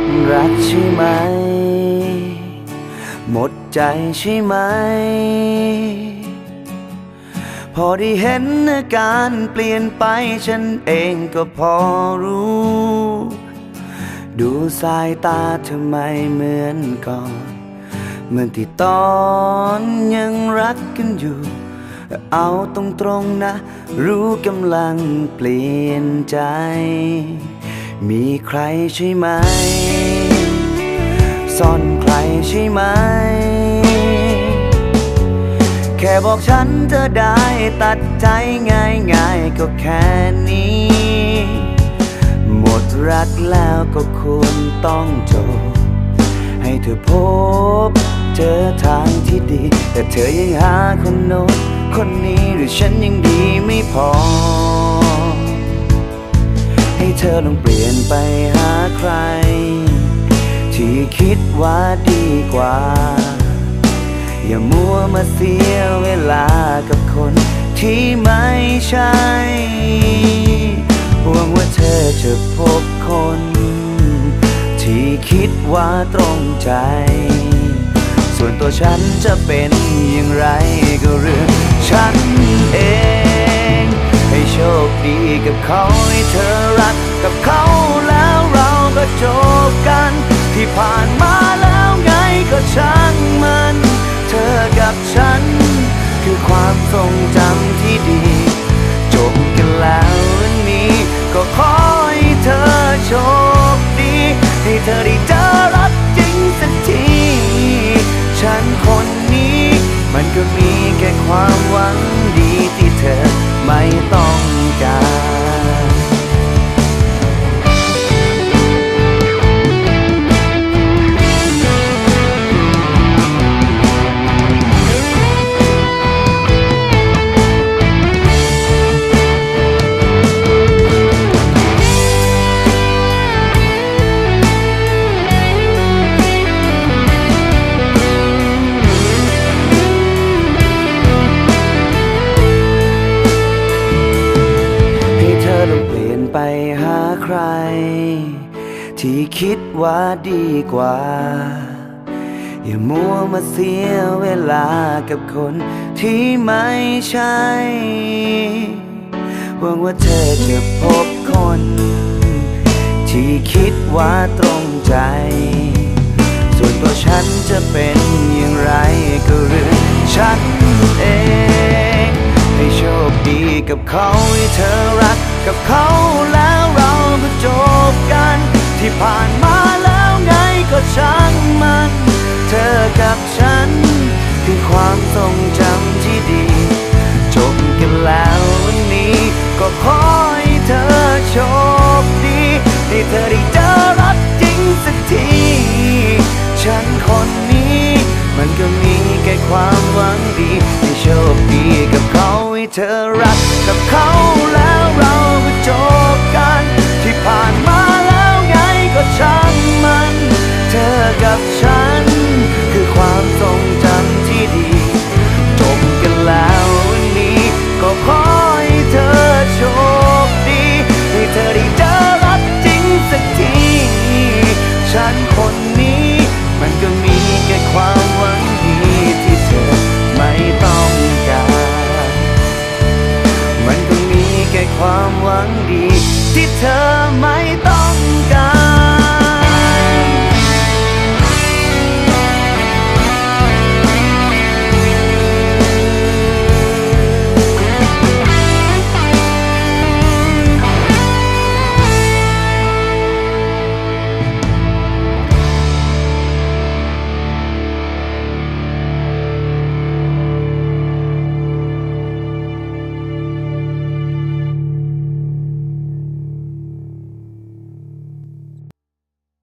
ดรักใช่ไหม หมดใจใช่ไหม พอได้เห็นอาการเปลี่ยนไปฉันเองก็พอรู้ ดูสายตาเธอไมเหมือนก่อนเหมือนที่ตอนยังรักกันอยู่ เอาตรงๆนะ รู้กำลังเปลี่ยนใจ มีใครใช่ไหม ซ่อนใครใช่ไหม แค่บอกฉันเธอได้ตัดใจง่ายๆก็แค่นี้ หมดรักแล้วก็ควรต้องจบ ให้เธอพบเจอทางที่ดี แต่เธอยังหาคนโน้นคนนี้หรือฉันยังดีไม่พอ เธอลองเปลี่ยนไปหาใคร ที่คิดว่าดีกว่า อย่ามัวมาเสียเวลากับคนที่ไม่ใช่หวังว่าเธอจะพบคน ที่คิดว่าตรงใจ ส่วนตัวฉันจะเป็นอย่างไรก็เรื่องฉันเอง ให้โชคดีกับเขาให้เธอ ที่ผ่านมา ใคร ที่คิดว่าดีกว่า อย่ามัวมาเสียเวลากับคนที่ไม่ใช่หวังว่าเธอจะพบคน ที่คิดว่าตรงใจ ส่วนตัวฉันจะเป็นอย่างไรก็เรื่องฉันเองให้โชคดีกับเขาให้เธอรักกับเขาแล้ว รงจำที่ดี จบกันแล้ววันนี้ ก็ขอให้เธอโชคดีให้เธอได้เจอรักจริงสักที ฉันคนนี้ มันก็มีแค่ความหวังดีให้โชคดีกับเขาให้เธอรักกับเขาแล้ ที่เธอไม่ต้องการ